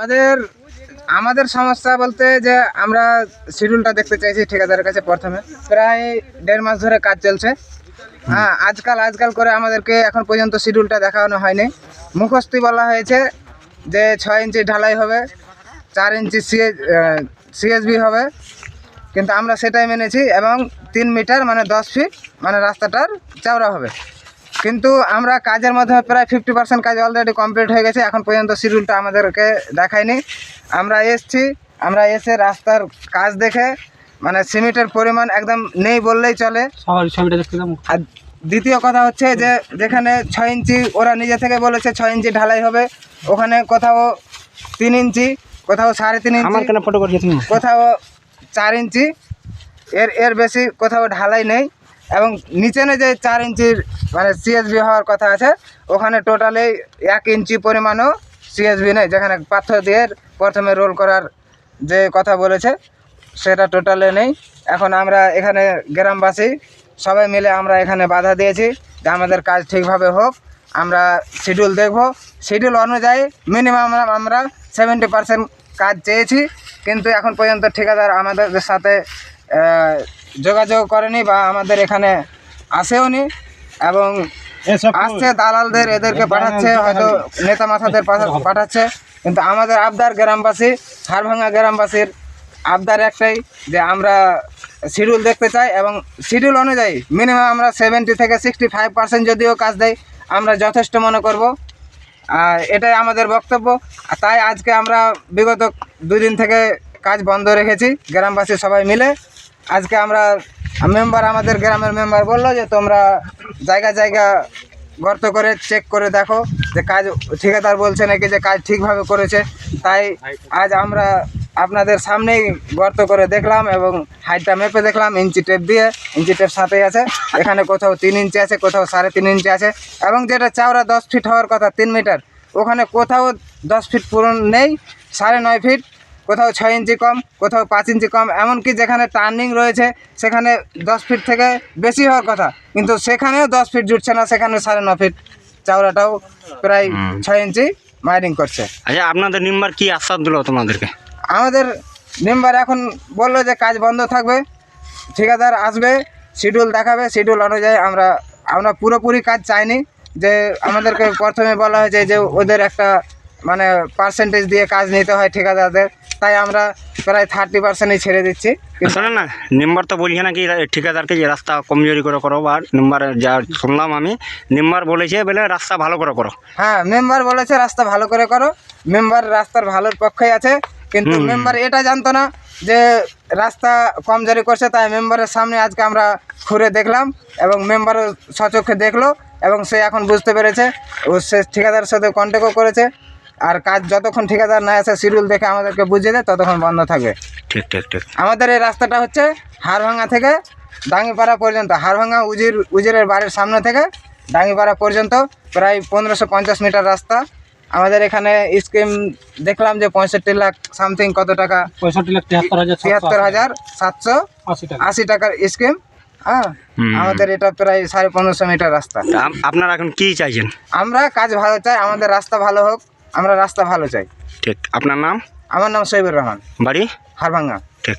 আমাদের আমাদের সমস্যা বলতে যে আমরা শিডিউলটা দেখতে চাইছি ঠিকাদারের কাছে প্রথমে। প্রায় দেড় মাস ধরে কাজ চলছে। হ্যাঁ আজকাল আজকাল করে আমাদেরকে এখন পর্যন্ত শিডিউলটা দেখানো হয়নি। মুখস্থি বলা হয়েছে যে ছয় ইঞ্চি ঢালাই হবে, চার ইঞ্চি সিএ সিএসবি হবে। কিন্তু আমরা সেটাই মেনেছি এবং তিন মিটার মানে দশ ফিট মানে রাস্তাটার চওড়া হবে। কিন্তু আমরা কাজের মাধ্যমে প্রায় ফিফটি পার্সেন্ট কাজ অলরেডি কমপ্লিট হয়ে গেছে। এখন পর্যন্ত শিডিউলটা আমাদেরকে দেখায়নি। আমরা এসছি আমরা এসে রাস্তার কাজ দেখে মানে সিমেন্টের পরিমাণ একদম নেই বললেই চলে। আর দ্বিতীয় কথা হচ্ছে যে যেখানে ছয় ইঞ্চি ওরা নিজে থেকে বলেছে ছয় ইঞ্চি ঢালাই হবে। ওখানে কোথাও তিন ইঞ্চি কোথাও সাড়ে তিন ইঞ্চি কোথাও চার ইঞ্চি। এর এর বেশি কোথাও ঢালাই নেই। এবং নিচে যে চার ইঞ্চির মানে সিএসবি হওয়ার কথা আছে। ওখানে টোটালি এক ইঞ্চি পরিমাণও সিএসবি নেই, যেখানে পাথর দিয়ে প্রথমে রোল করার যে কথা বলেছে, সেটা টোটালে নেই। এখন আমরা এখানে গ্রামবাসী, সবাই মিলে আমরা এখানে বাধা দিয়েছি যে আমাদের কাজ ঠিকভাবে হোক, আমরা শিডিউল দেখব। শিডিউল অনুযায়ী মিনিমাম আমরা সেভেন্টি পার্সেন্ট কাজ চেয়েছি, কিন্তু এখন পর্যন্ত ঠিকাদার আমাদের সাথে যোগাযোগ করেনি বা আমাদের এখানে আসেও নি এবং আসছে দালালদের এদেরকে পাঠাচ্ছে হয়তো নেতা মাথাদের পাঠাচ্ছে। কিন্তু আমাদের আবদার গ্রামবাসী হাড়ভাঙ্গা গ্রামবাসীর আবদার একটাই যে আমরা শিডিউল দেখতে চাই এবং শিডিউল অনুযায়ী মিনিমাম আমরা সেভেন্টি থেকে সিক্সটি ফাইভ পার্সেন্ট যদিও কাজ দেয় আমরা যথেষ্ট মনে করব। আর এটাই আমাদের বক্তব্য। আর তাই আজকে আমরা বিগত দুদিন থেকে কাজ বন্ধ রেখেছি। গ্রামবাসী সবাই মিলে আজকে আমরা মেম্বার, আমাদের গ্রামের মেম্বার বলল যে তোমরা জায়গা জায়গা গর্ত করে চেক করে দেখো যে কাজ ঠিকাদার বলছে নাকি যে কাজ ঠিকভাবে করেছে। তাই আজ আমরা আপনাদের সামনেই গর্ত করে দেখলাম এবং হাইটটা মেপে দেখলাম, ইঞ্চি টেপ দিয়ে, ইঞ্চি টেপ সাথেই আছে। এখানে কোথাও তিন ইঞ্চি আছে, কোথাও সাড়ে তিন ইঞ্চি আছে এবং যেটা চাওড়া দশ ফিট হওয়ার কথা, তিন মিটার ওখানে কোথাও দশ ফিট পূরণ নেই, সাড়ে নয় ফিট কোথাও ছয় ইঞ্চি কম কোথাও পাঁচ ইঞ্চি কম এমনকি যেখানে টার্নিং রয়েছে সেখানে দশ ফিট থেকে বেশি হওয়ার কথা। কিন্তু সেখানেও দশ ফিট জুটছে না সেখানে সাড়ে ন ফিট চাওড়াটাও প্রায় ছয় ইঞ্চি মাইরিং করছে। আচ্ছা আপনাদের নিম্বার কি আশ্বাস দিল তোমাদেরকে? আমাদের মেম্বার এখন বলল যে কাজ বন্ধ থাকবে ঠিকাদার আসবে শিডিউল দেখাবে শিডিউল অনুযায়ী আমরা আমরা পুরোপুরি কাজ চাইনি যে আমাদেরকে প্রথমে বলা হয়েছে যে ওদের একটা মানে পার্সেন্টেজ দিয়ে কাজ নিতে হয় ঠিকাদারদের। তাই আমরা প্রায় থার্টি পার্সেন্টই ছেড়ে দিচ্ছি। শোনেন না নিম্বার তো বলছে নাকি ঠিকাদারকে যে রাস্তা কমজোরি করে করো বা নিম্বার যা শুনলাম আমি নিম্বার বলেছে বলে রাস্তা ভালো করে করো। হ্যাঁ মেম্বার বলেছে রাস্তা ভালো করে করো মেম্বার রাস্তার ভালোর পক্ষেই আছে কিন্তু মেম্বার এটা জানতো না যে রাস্তা কমজোরি করছে তাই মেম্বারের সামনে আজকে আমরা ঘুরে দেখলাম এবং মেম্বারও সচক্ষে দেখল এবং সে এখন বুঝতে পেরেছে ও সে ঠিকাদারের সাথে কন্ট্যাক্টও করেছে। আর কাজ যতক্ষণ ঠিকাদার না আসে শিডিউল দেখে আমাদেরকে বুঝিয়ে দেয় ততক্ষণ বন্ধ থাকবে। ঠিক ঠিক ঠিক। আমাদের এই রাস্তাটা হচ্ছে হাড়ভাঙ্গা থেকে ডাঙ্গিপাড়া পর্যন্ত। হাড়ভাঙ্গা উজির উজিরের বাড়ির সামনে থেকে ডাঙ্গিপাড়া পর্যন্ত প্রায় পনেরোশো পঞ্চাশ মিটার রাস্তা। আমাদের এখানে স্কিম দেখলাম যে পঁয়ষট্টি লাখ সামথিং কত টাকা? পঁয়ষট্টি লাখ তিয়াত্তর হাজার তিয়াত্তর হাজার সাতশো আশি টাকার স্কিম হ্যাঁ? আমাদের এটা প্রায় সাড়ে পনেরোশো মিটার রাস্তা। আপনারা এখন কি চাইছেন? আমরা কাজ ভালো চাই আমাদের রাস্তা ভালো হোক। আমরা রাস্তা ভালো চাই। ঠিক। আপনার নাম? আমার নাম সৈবুর রহমান। বাড়ি? হারভাঙ্গা ঠিক।